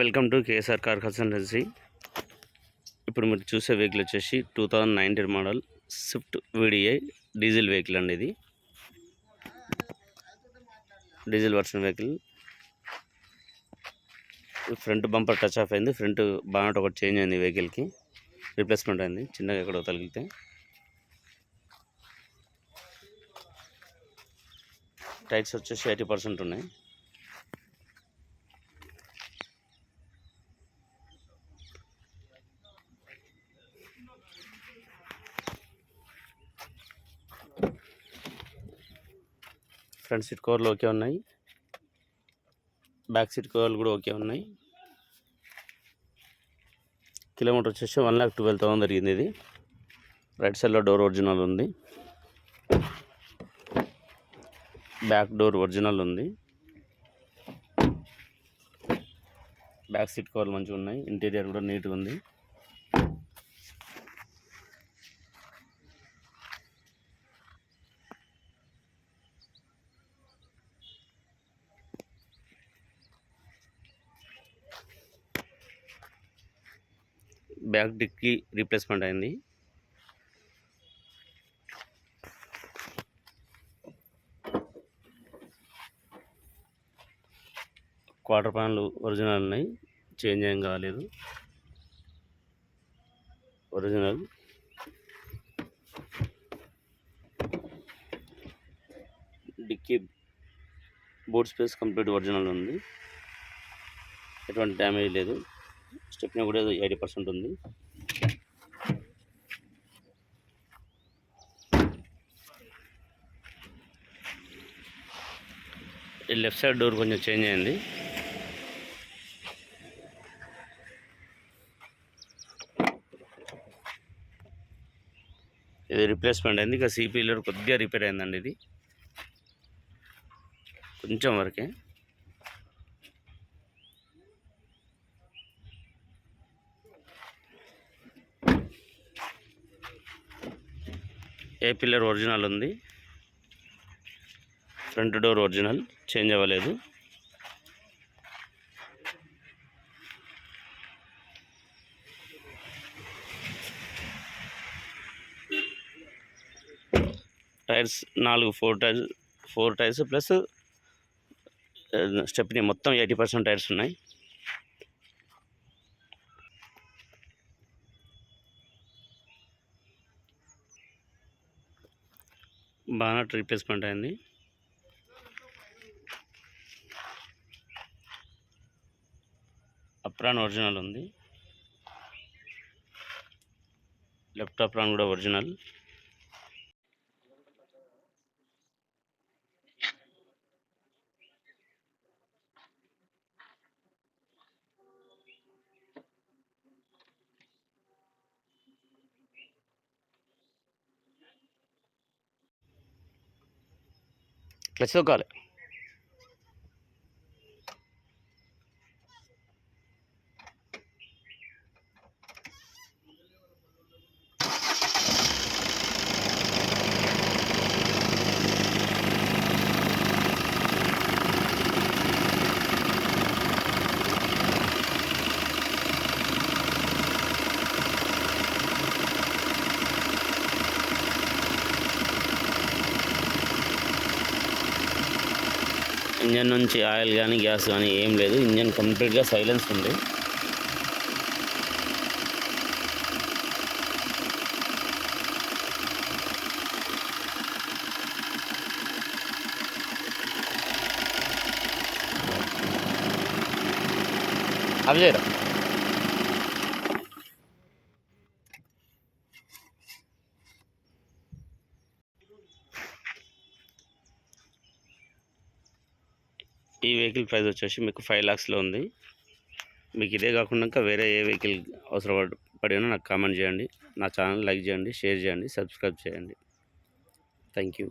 Welcome to KSR car consultancy ఇప్పుడు మీరు చూసే వెహికల్ వచ్చేసి two thousand nineteen model swift VDI diesel vehicle అండి ఇది. Diesel version vehicle front bumper touch off అయింది. ఫ్రంట్ బానట్ ఒకటి చేంజ్ అయింది వెహికల్కి రిప్లేస్మెంట్ అయింది. చిన్నగా ఎక్కడో తగిలితే. టైర్స్ వచ్చేసి ఎయిటీ పర్సెంట్ ఉన్నాయి. ఫ్రంట్ సీట్ కవర్లు ఓకే ఉన్నాయి. బ్యాక్ సీట్ కవర్లు కూడా ఓకే ఉన్నాయి. కిలోమీటర్ వచ్చేసి వన్ ల్యాక్ ట్వెల్వ్ థౌసండ్ జరిగింది ఇది. రైట్ సైడ్లో డోర్ ఒరిజినల్ ఉంది. బ్యాక్ డోర్ ఒరిజినల్ ఉంది. బ్యాక్ సీట్ కవర్లు మంచిగా ఉన్నాయి. ఇంటీరియర్ కూడా నీట్గా ఉంది. బ్యాక్ డిక్కి రీప్లేస్మెంట్ అయింది. క్వార్టర్ ప్యాన్లు ఒరిజినల్ ఉన్నాయి. చేంజ్ ఏం కాలేదు. Original. Dicky board space complete original ఉంది. ఎటువంటి డ్యామేజ్ లేదు. స్టెప్ని కూడా ఎయిటీ పర్సెంట్ ఉంది. లెఫ్ట్ సైడ్ డోర్ కొంచెం చేంజ్ అయింది. ఇది రిప్లేస్మెంట్ అయింది. ఇంకా సిపిఎల్ కొద్దిగా రిపేర్ అయిందండి ఇది. కొంచెం వరకే. ఏ పిల్లర్ ఒరిజినల్ ఉంది? ఫ్రంట్ డోర్ ఒరిజినల్ చేంజ్ అవ్వలేదు. టైర్స్ నాలుగు four tyres four tyres plus stepney మొత్తం ఎయిటీ పర్సెంట్ టైర్స్ ఉన్నాయి. బానట్ రీప్లేస్మెంట్ అయింది అప్రాన్ ఒరిజినల్ ఉంది. లెఫ్ట్ అప్రాన్ కూడా ఒరిజినల్. క్లచ్ తొక్కాలి ఇంజన్ నుంచి ఆయిల్ కానీ గ్యాస్ కానీ ఏం లేదు. ఇంజన్ కంప్లీట్గా సైలెన్స్ ఉంది. అవి చేయరా? ఈ వెహికల్ ప్రైస్ వచ్చేసి మీకు ఫైవ్ ల్యాక్స్లో ఉంది. మీకు ఇదే కాకుండా వేరే ఏ వెహికల్ అవసరం పడినా నాకు కామెంట్ చేయండి. నా ఛానల్ లైక్ చేయండి షేర్ చేయండి సబ్స్క్రైబ్ చేయండి. Thank you.